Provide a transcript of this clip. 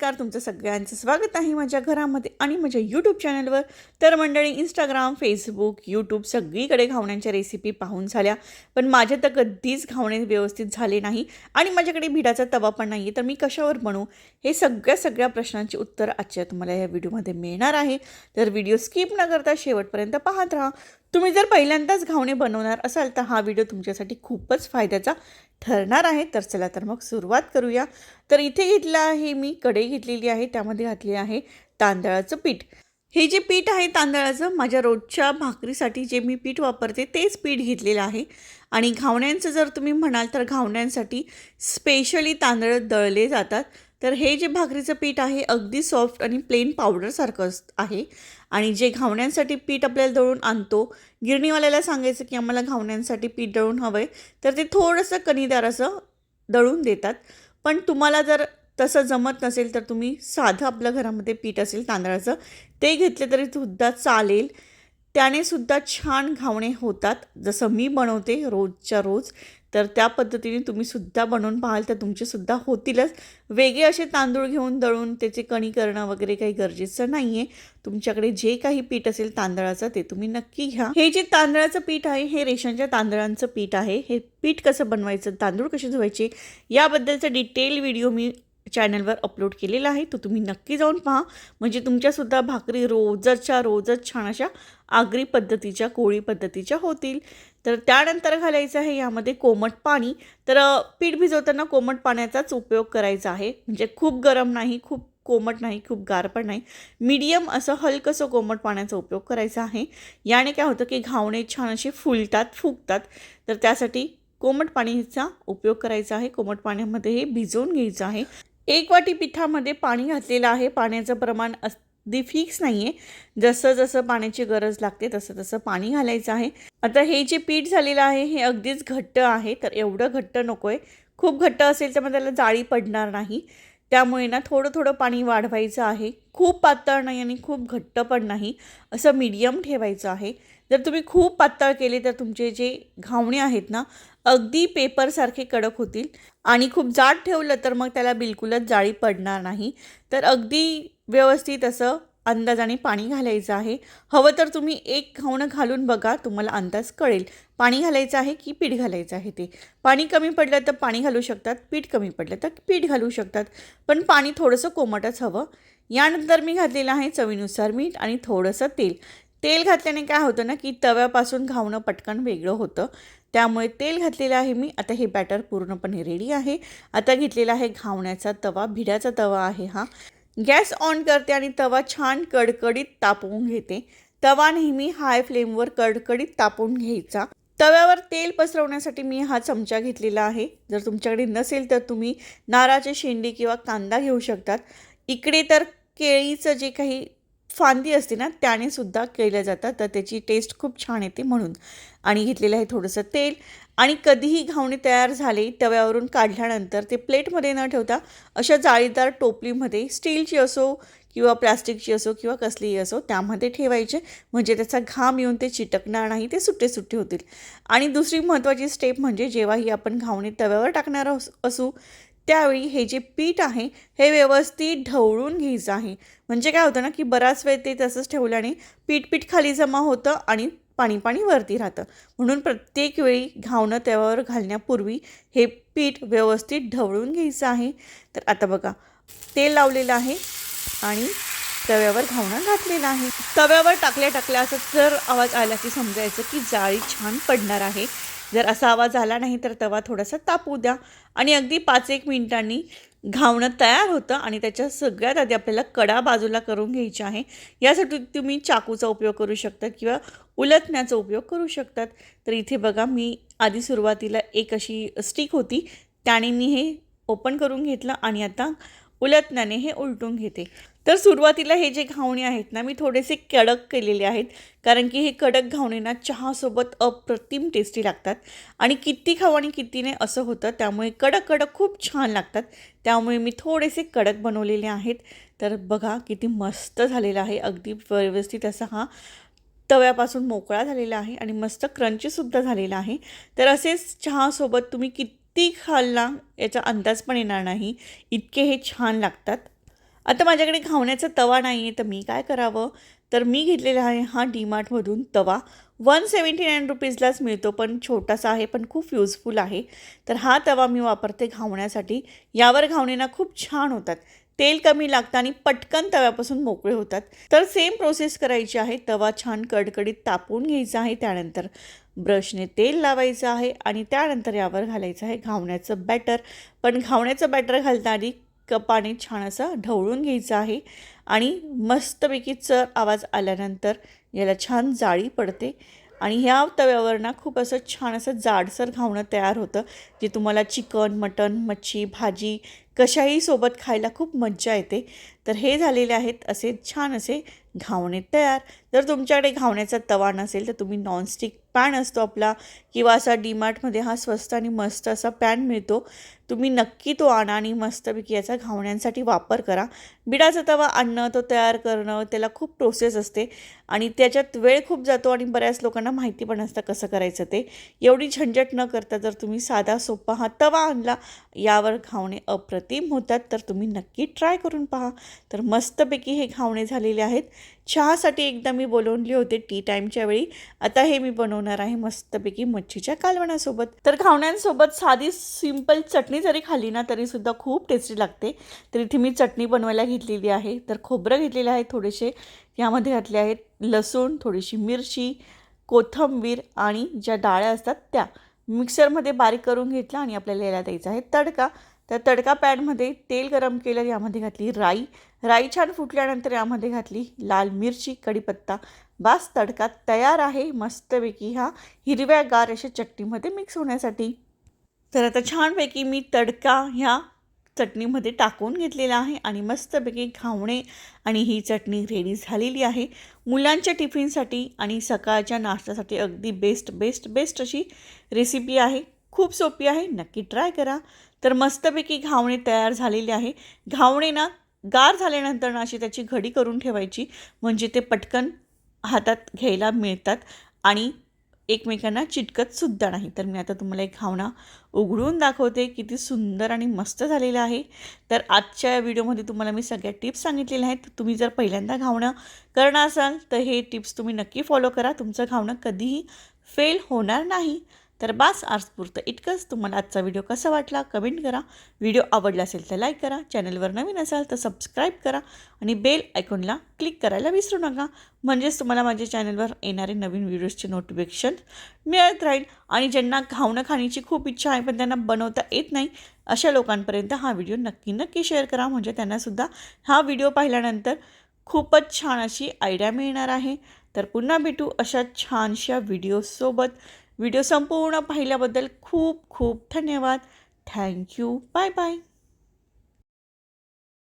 तुमचं सगळ्यांचं स्वागत आहे माझ्या घरामध्ये आणि माझ्या यूट्यूब चॅनलवर तर मंडळी इंस्टाग्राम फेसबुक यूट्यूब सगळीकडे घावण्यांच्या रेसिपी पाहून झाल्या. पण माझे तर कधीच घावणे व्यवस्थित झाले नाही आणि माझ्याकडे भिडाचा तवा पण नाही तर मी कशावर बनवू हे सगळ्या सगळ्या प्रश्नांची उत्तर आजच्या तुम्हाला या व्हिडिओमध्ये मिळणार आहे. तर व्हिडिओ स्किप न करता शेवटपर्यंत पाहत राहा. तुम्ही जर पहिल्यांदाच घावणे बनवणार असाल तर हा व्हिडिओ तुमच्यासाठी खूपच फायद्याचा ठरणार आहे. तर चला तर मग सुरुवात करूया. तर इथे घेतला आहे मी कढई घेतलेली आहे त्यामध्ये घातले आहे तांदळाचं पीठ. हे जे पीठ आहे तांदळाचं माझ्या रोजच्या भाकरीसाठी जे मी पीठ वापरते तेच पीठ घेतलेलं आहे. आणि घावण्यांचं जर तुम्ही म्हणाल तर घावण्यांसाठी स्पेशली तांदळ दळले जातात. तर हे जे भाकरीचं पीठ आहे अगदी सॉफ्ट आणि प्लेन पावडरसारखं आहे. आणि जे घावण्यांसाठी पीठ आपल्याला दळून आणतो गिरणीवाल्याला सांगायचं की आम्हाला घावण्यांसाठी पीठ दळून हवं आहे तर ते थोडंसं कणीदार असं दळून देतात. पण तुम्हाला जर तसं जमत नसेल तर तुम्ही साधं आपल्या घरामध्ये पीठ असेल तांदळाचं ते घेतले तरी सुद्धा चालेल. त्याने सुद्धा छान घावणे होतात. जसं मी बनवते रोजच्या रोज तर त्या पद्धतीने तुम्ही सुद्धा बनवून पाहाल तर तुमचेसुद्धा होतीलच. वेगळे असे तांदूळ घेऊन दळून त्याचे कणी करणं वगैरे काही गरजेचं नाही आहे तुमच्याकडे जे काही पीठ असेल तांदळाचं ते तुम्ही नक्की घ्या. हे जे तांदळाचं पीठ आहे हे रेशनच्या तांदळांचं पीठ आहे. हे पीठ कसं बनवायचं तांदूळ कसे धुवायचे याबद्दलचा डिटेल व्हिडिओ मी चॅनलवर अपलोड केलेला आहे तो तुम्ही नक्की जाऊन पहा. म्हणजे तुमच्यासुद्धा भाकरी रोजच्या रोजच छान अशा आगरी पद्धतीच्या कोळी पद्धतीच्या होतील. तर त्यानंतर घालायचं आहे यामध्ये कोमट पाणी. तर पीठ भिजवताना कोमट पाण्याचाच उपयोग करायचा आहे. म्हणजे खूप गरम नाही खूप कोमट नाही खूप गार पण नाही. मीडियम असं हलकंसं कोमट पाण्याचा उपयोग करायचा आहे. याने काय होतं की घावणे छान असे फुलतात फुगतात. तर त्यासाठी कोमट पाणीचा उपयोग करायचा आहे. कोमट पाण्यामध्ये हे भिजवून घ्यायचं आहे. एक वाटी पिठामध्ये पाणी घातलेलं आहे. पाण्याचं प्रमाण अगदी फिक्स नाही आहे जसं जसं पाण्याची गरज लागते तसं तसं पाणी घालायचं आहे. आता हे जे पीठ झालेलं आहे हे अगदीच घट्ट आहे तर एवढं घट्ट नको आहे खूप घट्ट असेल तर मग त्याला जाळी पडणार नाही. त्यामुळे ना थोडं थोडं पाणी वाढवायचं आहे. खूप पातळ नाही आणि खूप घट्ट पण नाही. असं मीडियम ठेवायचं आहे. जर तुम्ही खूप पातळ केले तर तुमचे जे घावणे आहेत ना अगदी पेपरसारखे कडक होतील. आणि खूप जाड ठेवलं तर मग त्याला बिलकुलच जाळी पडणार नाही. तर अगदी व्यवस्थित असं अंदाजाने पाणी घालायचं आहे. हवं तर तुम्ही एक घावणं घालून बघा तुम्हाला अंदाज कळेल. पाणी घालायचं आहे की पीठ घालायचं आहे ते? पाणी कमी पडलं तर पाणी घालू शकतात पीठ कमी पडलं तर पीठ घालू शकतात. पण पाणी थोडंसं कोमटच हवं. यानंतर मी घातलेलं आहे चवीनुसार मीठ आणि थोडंसं तेल. तेल घातल्याने काय होतं ना की तव्यापासून घावणं पटकन वेगळं होतं. त्यामुळे तेल घातलेलं आहे मी. आता हे बॅटर पूर्णपणे रेडी आहे. आता घेतलेला आहे घावण्याचा तवा भिड्याचा तवा आहे हा. गॅस ऑन करते आणि तवा छान कडकडीत तापवून घेते. तवा नेहमी हाय फ्लेमवर कडकडीत तापवून घ्यायचा. तव्यावर तेल पसरवण्यासाठी मी हा चमचा घेतलेला आहे. जर तुमच्याकडे नसेल तर तुम्ही नाराचे शेंडी किंवा कांदा घेऊ शकतात. इकडे तर केळीचं जे काही फांदी असते ना त्याने सुद्धा केलं जातं तर त्याची टेस्ट खूप छान येते म्हणून. आणि घेतलेलं आहे थोडंसं तेल. आणि कधीही घावणे तयार झाले तव्यावरून काढल्यानंतर ते प्लेटमध्ये न ठेवता अशा जाळीदार टोपलीमध्ये स्टीलची असो किंवा प्लास्टिकची असो किंवा कसलीही असो त्यामध्ये ठेवायचे. म्हणजे त्याचा घाम येऊन ते चिटकणार नाही ते सुट्टे सुट्टे होतील. आणि दुसरी महत्त्वाची स्टेप म्हणजे जेव्हाही आपण घावणे तव्यावर टाकणार असू त्यावेळी हे जे पीठ आहे हे व्यवस्थित ढवळून घ्यायचं आहे. म्हणजे काय होतं ना की बराच वेळ ते तसंच ठेवल्याने पीठ पीठ खाली जमा होतं आणि पाणी पाणी वरती राहतं. म्हणून प्रत्येक वेळी घावणं तव्यावर घालण्यापूर्वी हे पीठ व्यवस्थित ढवळून घ्यायचं आहे. तर आता बघा तेल लावलेलं आहे आणि तव्यावर घावणं घातलेलं आहे. तव्यावर टाकल्या टाकल्या असं जर आवाज आला की समजायचं की जाळी छान पडणार आहे. जर असा आवाज आला नाही तर तवा थोडासा तापू द्या. आणि अगदी पाच एक मिनिटांनी घावणं तयार होतं आणि त्याच्या सगळ्यात आधी आपल्याला कडा बाजूला करून घ्यायची आहे. यासाठी तुम्ही चाकूचा उपयोग करू शकता किंवा उलटण्याचा उपयोग करू शकतात. तर इथे बघा मी आधी सुरुवातीला एक अशी स्टिक होती. त्याने मी हे ओपन करून घेतलं आणि आता उलटण्याने हे उलटून घेते. तर सुरुवातीला हे जे घावणे आहेत ना मी थोडेसे कडक केलेले आहेत. कारण की हे कडक घावणे ना चहासोबत अप्रतिम टेस्टी लागतात. आणि किती खाऊ आणि किती नाही असं होतं त्यामुळे कडक कडक खूप छान लागतात. त्यामुळे मी थोडेसे कडक बनवलेले आहेत. तर बघा किती मस्त झालेला आहे. अगदी व्यवस्थित असा हा तव्यापासून मोकळा झालेला आहे आणि मस्त क्रंचीसुद्धा झालेला आहे. तर असेच चहासोबत तुम्ही किती खाल्ला याचा अंदाज पण येणार नाही. इतके हे छान लागतात. आता माझ्याकडे घावण्याचा तवा नाही आहे तर मी काय करावं? तर मी घेतलेला आहे हा डीमार्टमधून तवा. वन सेवन्टी नाईन रुपीजलाच मिळतो पण छोटासा आहे पण खूप युजफुल आहे. तर हा तवा मी वापरते घावण्यासाठी. यावर घावणेना खूप छान होतात. तेल कमी लागतं आणि पटकन तव्यापासून मोकळे होतात. तर सेम प्रोसेस करायची आहे. तवा छान कडकडीत तापवून घ्यायचा आहे त्यानंतर. ब्रशने तेल लावायचं आहे आणि त्यानंतर यावर घालायचं आहे घावण्याचं बॅटर. पण घावण्याचं बॅटर घालताना कपाने छान असं ढवळून घ्यायचं आहे आणि मस्तपैकी चर आवाज आल्यानंतर याला छान जाळी पडते. आणि ह्या तव्यावर ना खूप असं छान असं जाडसर घावणं तयार होतं जे तुम्हाला चिकन मटन मच्छी भाजी कशाही सोबत खायला खूप मज्जा येते. तर हे झालेले आहेत असे छान असे घावणे तयार. जर तुमच्याकडे घावण्याचा तवा नसेल तर तुम्ही नॉनस्टिक पॅन असतो आपला किंवा असा डीमार्टमध्ये हा स्वस्त आणि मस्त असा पॅन मिळतो. तुम्ही नक्की तो आणा आणि मस्तपैकी याचा घावण्यांसाठी वापर करा. बिडाचा तवा आणणं तो तयार करणं त्याला खूप प्रोसेस असते आणि त्याच्यात वेळ खूप जातो आणि बऱ्याच लोकांना माहिती पण असतं कसं करायचं ते. एवढी झंझट न करता जर तुम्ही साधा सोपा हा तवा आणला यावर घावणे अप्रतिम होतात तर तुम्ही नक्की ट्राय करून पहा. तर मस्तपैकी हे घावणे झालेले आहेत. चहासाठी एकदा मी बोलवले होते टी टाईमच्या वेळी. आता हे मी बनवणार आहे मस्तपैकी मच्छीच्या कालवणासोबत. तर घावण्यांसोबत साधी सिंपल चटणी जरी खाल्ली ना तरीसुद्धा खूप टेस्टी लागते. तर इथे मी चटणी बनवायला घेतलेली आहे. तर खोबरं घेतलेलं आहे थोडेसे. यामध्ये घातले आहेत लसूण थोडीशी मिरची कोथंबीर आणि ज्या डाळ्या असतात त्या. मिक्सरमध्ये बारीक करून घेतला आणि आपल्याला याला द्यायचा आहे तडका. तर तडका पॅनमध्ये तेल गरम केलं यामध्ये घातली राई. राई छान फुटल्यानंतर यामध्ये घातली लाल मिरची कढीपत्ता. बास तडका तयार आहे मस्तपैकी ह्या हिरव्यागार अशा चटणीमध्ये मिक्स होण्यासाठी. तर आता छानपैकी मी तडका ह्या चटणीमध्ये टाकून घेतलेला आहे आणि मस्तपैकी घावणे आणि ही चटणी रेडी झालेली आहे. मुलांच्या टिफिनसाठी आणि सकाळच्या नाश्त्यासाठी अगदी बेस्ट बेस्ट बेस्ट अशी रेसिपी आहे. खूप सोपी आहे नक्की ट्राय करा. तर मस्तपैकी घावणे तयार झालेले आहे. घावणे ना गार झाल्यानंतर ना अशी त्याची घडी करून ठेवायची म्हणजे ते पटकन हातात घ्यायला मिळतात आणि एकमेकांना चिटकतसुद्धा नाही. तर मी आता तुम्हाला एक घावणा उघडून दाखवते किती सुंदर आणि मस्त झालेलं आहे. तर आजच्या या व्हिडिओमध्ये तुम्हाला मी सगळ्या टिप्स सांगितलेल्या आहेत. तुम्ही जर पहिल्यांदा घावणं करणार असाल तर हे टिप्स तुम्ही नक्की फॉलो करा. तुमचं घावणं कधीही फेल होणार नाही. तर बास आजपुरतं इतकंच. तुम्हाला आजचा व्हिडिओ कसा वाटला? कमेंट करा. व्हिडिओ आवडला असेल तर लाईक करा. चॅनलवर नवीन असाल तर सबस्क्राईब करा आणि बेल आयकॉनला क्लिक करायला विसरू नका. म्हणजेच तुम्हाला माझ्या चॅनलवर येणारे नवीन व्हिडिओजचे नोटिफिकेशन मिळत राहील. आणि ज्यांना खावणं खाण्याची खूप इच्छा आहे पण त्यांना बनवता येत नाही अशा लोकांपर्यंत हा व्हिडिओ नक्की नक्की शेअर करा. म्हणजे त्यांनासुद्धा हा व्हिडिओ पाहिल्यानंतर खूपच छान अशी आयडिया मिळणार आहे. तर पुन्हा भेटू अशा छानशा व्हिडिओसोबत व्हिडिओ संपूर्ण पाहिल्याबद्दल खूप खूप धन्यवाद. Thank you. Bye bye.